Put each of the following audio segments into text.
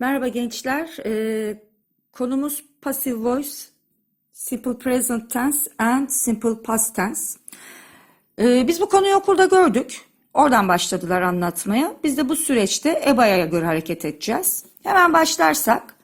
Merhaba gençler. Ee, konumuz passive voice, simple present tense and simple past tense. Ee, biz bu konuyu okulda gördük. Oradan başladılar anlatmaya. Biz de bu süreçte EBA'ya göre hareket edeceğiz. Hemen başlarsak.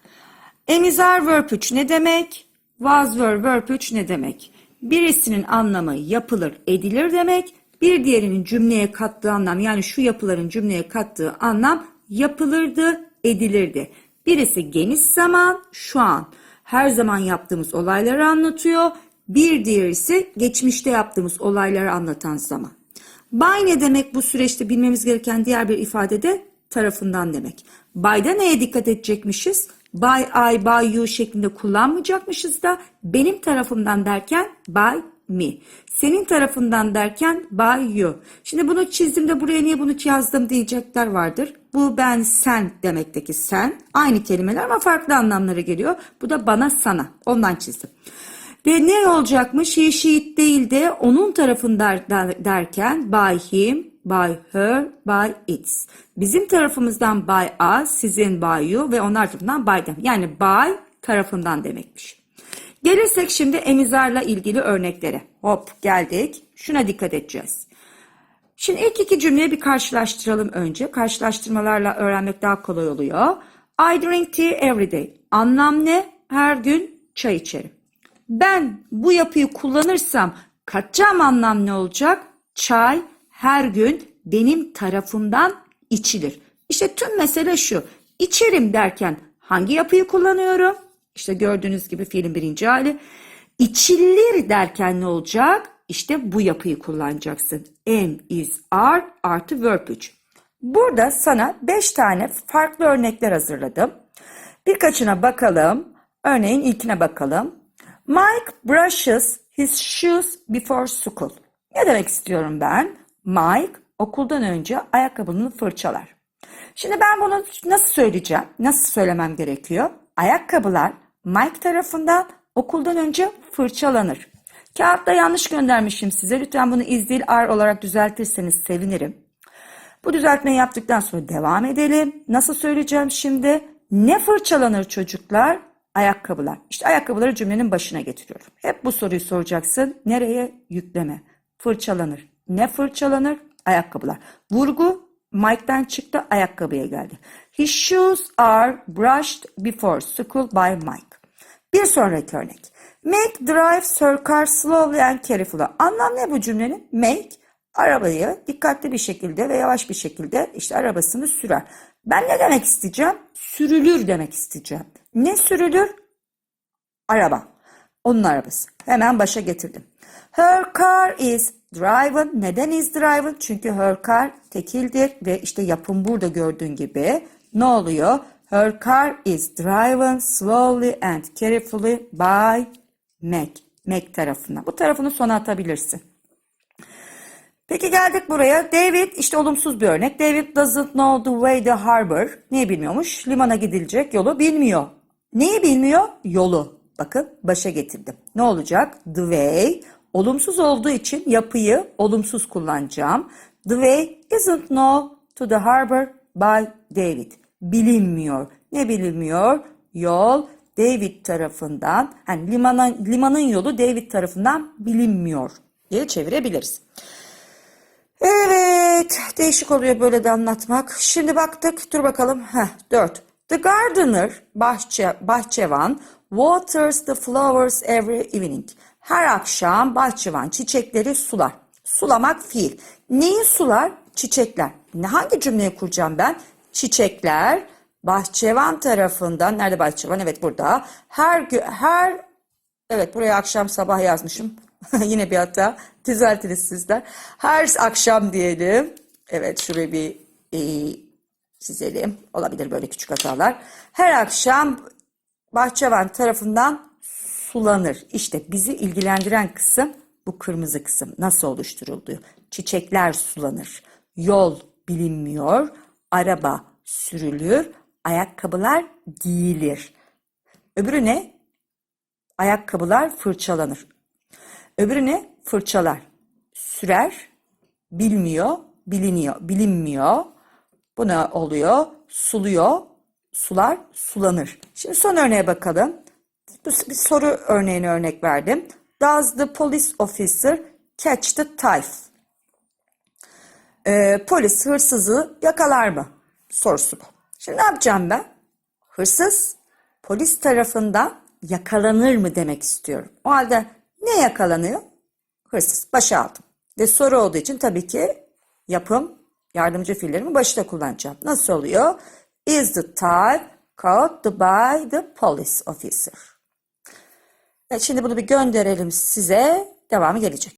Emizar verb 3 ne demek? Was were verb 3 ne demek? Birisinin anlamı yapılır, edilir demek. Bir diğerinin cümleye kattığı anlam yani şu yapıların cümleye kattığı anlam yapılırdı, edilirdi. Birisi geniş zaman, şu an. Her zaman yaptığımız olayları anlatıyor. Bir diğerisi geçmişte yaptığımız olayları anlatan zaman. By ne demek bu süreçte bilmemiz gereken diğer bir ifade de tarafından demek. By'da neye dikkat edecekmişiz? By I, by you şeklinde kullanmayacakmışız da benim tarafımdan derken by me. Senin tarafından derken by you. Şimdi bunu çizdim de buraya niye bunu yazdım diyecekler vardır. Bu ben sen demekteki sen. Aynı kelimeler ama farklı anlamlara geliyor. Bu da bana sana. Ondan çizdim. Ve ne olacakmış? He, she, it değil de onun tarafından derken by him, by her, by its. Bizim tarafımızdan by us, sizin by you ve onlar tarafından by them. Yani by tarafından demekmiş. Gelirsek şimdi emizarla ilgili örneklere. Hop geldik. Şuna dikkat edeceğiz. Şimdi ilk iki cümleyi bir karşılaştıralım önce. Karşılaştırmalarla öğrenmek daha kolay oluyor. I drink tea every day. Anlam ne? Her gün çay içerim. Ben bu yapıyı kullanırsam katacağım anlam ne olacak? Çay her gün benim tarafımdan içilir. İşte tüm mesele şu. İçerim derken hangi yapıyı kullanıyorum? İşte gördüğünüz gibi fiilin birinci hali. İçilir derken ne olacak? İşte bu yapıyı kullanacaksın. Am, is, are artı verb 3. Burada sana 5 tane farklı örnekler hazırladım. Birkaçına bakalım. Örneğin ilkine bakalım. Mike brushes his shoes before school. Ne demek istiyorum ben? Mike okuldan önce ayakkabını fırçalar. Şimdi ben bunu nasıl söyleyeceğim? Nasıl söylemem gerekiyor? Ayakkabılar Mike tarafından okuldan önce fırçalanır. Kağıtta yanlış göndermişim size. Lütfen bunu is değil ar olarak düzeltirseniz sevinirim. Bu düzeltmeyi yaptıktan sonra devam edelim. Nasıl söyleyeceğim şimdi? Ne fırçalanır çocuklar? Ayakkabılar. İşte ayakkabıları cümlenin başına getiriyorum. Hep bu soruyu soracaksın. Nereye? Yükleme. Fırçalanır. Ne fırçalanır? Ayakkabılar. Vurgu Mike'den çıktı ayakkabıya geldi. His shoes are brushed before school by Mike. Bir sonraki örnek. Make drives her car slowly and carefully. Anlam ne bu cümlenin? Make arabayı dikkatli bir şekilde ve yavaş bir şekilde işte arabasını sürer. Ben ne demek isteyeceğim? Sürülür demek isteyeceğim. Ne sürülür? Araba. Onun arabası. Hemen başa getirdim. Her car is driven. Neden is driven? Çünkü her car tekildir ve işte yapım burada gördüğün gibi ne oluyor? Her car is driven slowly and carefully by Mac. Mac tarafına. Bu tarafını sona atabilirsin. Peki geldik buraya. David işte olumsuz bir örnek. David doesn't know the way the harbor. Niye bilmiyormuş? Limana gidilecek yolu bilmiyor. Neyi bilmiyor? Yolu. Bakın başa getirdim. Ne olacak? The way. Olumsuz olduğu için yapıyı olumsuz kullanacağım. The way isn't known to the harbor by David. Bilinmiyor. Ne bilinmiyor? Yol David tarafından, yani limanın, limanın yolu David tarafından bilinmiyor diye çevirebiliriz. Evet, değişik oluyor böyle de anlatmak. Şimdi baktık, dur bakalım. Heh, 4. The gardener, bahçe, bahçevan, waters the flowers every evening. Her akşam bahçıvan çiçekleri sular. Sulamak fiil. Neyi sular? Çiçekler. Ne hangi cümleyi kuracağım ben? Çiçekler bahçevan tarafından nerede bahçevan? Evet burada. Her her evet buraya akşam sabah yazmışım. Yine bir hata. Düzeltiniz sizler. Her akşam diyelim. Evet şurayı bir e, çizelim. Olabilir böyle küçük hatalar. Her akşam bahçevan tarafından sulanır. İşte bizi ilgilendiren kısım bu kırmızı kısım. Nasıl oluşturuldu? Çiçekler sulanır. Yol bilinmiyor. Araba sürülür. Ayakkabılar giyilir. Öbürü ne? Ayakkabılar fırçalanır. Öbürü ne? Fırçalar. Sürer, bilmiyor, biliniyor, bilinmiyor. Bu ne oluyor? Suluyor, sular sulanır. Şimdi son örneğe bakalım. Bir soru örneğini örnek verdim. Does the police officer catch the thief? Ee, polis hırsızı yakalar mı? Sorusu bu. Şimdi ne yapacağım ben? Hırsız polis tarafından yakalanır mı demek istiyorum. O halde ne yakalanıyor? Hırsız. Başa aldım. Ve soru olduğu için tabii ki yapım yardımcı fiillerimi başta kullanacağım. Nasıl oluyor? Is the thief caught by the police officer? Şimdi bunu bir gönderelim size. Devamı gelecek.